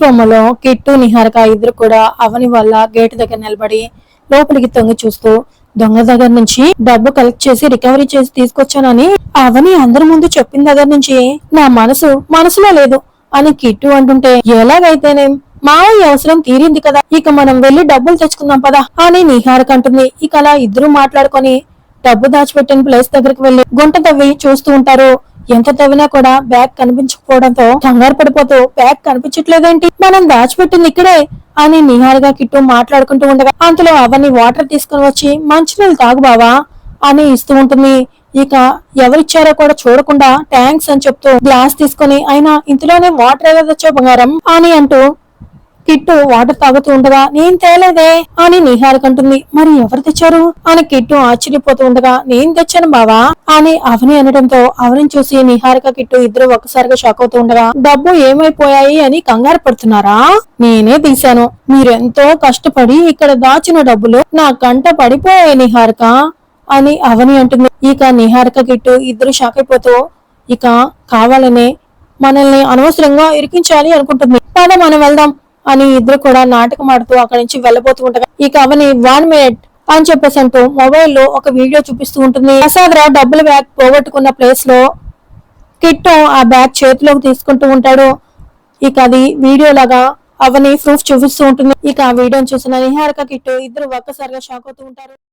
ప్రోమోలో కిట్టు నిహారిక ఇద్దరు కూడా అవని వల్ల గేట్ దగ్గర నిలబడి లోపలికి తొంగి చూస్తూ దొంగ దగ్గర నుంచి డబ్బు కలెక్ట్ చేసి రికవరీ చేసి తీసుకొచ్చానని అవని అందరి ముందు చెప్పిన దగ్గర నుంచి నా మనసు మనసులో లేదు అని కిట్టు అంటుంటే ఎలాగైతేనేం మావయ్య అవసరం తీరింది కదా ఇక మనం వెళ్ళి డబ్బులు తెచ్చుకుందాం పదా అని నిహారిక అంటుంది. ఇక అలా ఇద్దరు మాట్లాడుకొని డబ్బు దాచిపెట్టిన ప్లేస్ దగ్గరికి వెళ్ళి గుంట తవ్వి చూస్తూ ఉంటారు. ఎంత తవ్వినా కూడా బ్యాగ్ కనిపించకపోవడంతో కంగారు పడిపోతూ బ్యాగ్ కనిపించట్లేదేంటి? మనం దాచిపెట్టింది ఇక్కడే అని నిహారిగా కిట్టు మాట్లాడుకుంటూ ఉండగా అంతలో అవన్నీ వాటర్ తీసుకుని వచ్చి మంచినీళ్ళు తాగు బావా అని ఇస్తూ ఉంటుంది. ఇక ఎవరిచ్చారో కూడా చూడకుండా థ్యాంక్స్ అని చెప్తూ గ్లాస్ తీసుకొని అయినా ఇంతలోనే వాటర్ ఎలా తెచ్చో బంగారం? అని అంటూ కిట్టు వాటర్ తాగుతూ ఉండగా నేను తేలేదే అని నిహారిక అంటుంది. మరి ఎవరు తెచ్చారు? అని కిట్టు ఆశ్చర్యపోతూ ఉండగా నేను తెచ్చాను బావా అని అవని అనడంతో అవని చూసి నిహారిక కిట్టు ఇద్దరు ఒక్కసారిగా షాక్ అవుతూ ఉండగా డబ్బు ఏమైపోయాయి అని కంగారు పడుతున్నారా? నేనే తీశాను. మీరెంతో కష్టపడి ఇక్కడ దాచిన డబ్బులు నా కంట పడిపోయాయి నిహారిక అని అవని అంటుంది. ఇక నిహారిక కిట్టు ఇద్దరు షాక్ అయిపోతూ ఇక కావాలనే మనల్ని అనవసరంగా ఇరికించాలి అనుకుంటుంది. పద మనం వెళ్దాం. అని ఇద్దరు కూడా నాటకం ఆడుతూ అక్కడి నుంచి వెళ్ళబోతూ ఉంటారు ఇక అవని వన్ మినిట్ అని చెప్పేసి అంటూ మొబైల్లో ఒక వీడియో చూపిస్తూ ఉంటుంది. ప్రసాద్ రావు డబ్బులు బ్యాగ్ పోగొట్టుకున్న ప్లేస్లో కిట్టు ఆ బ్యాగ్ చేతిలోకి తీసుకుంటూ ఉంటాడు. ఇక అది వీడియో లాగా అవని ప్రూఫ్ చూపిస్తూ ఉంటుంది. ఇక ఆ వీడియోని చూసిన నిహారిక కిట్టు ఇద్దరు ఒక్కసారిగా షాక్ అవుతూ ఉంటారు.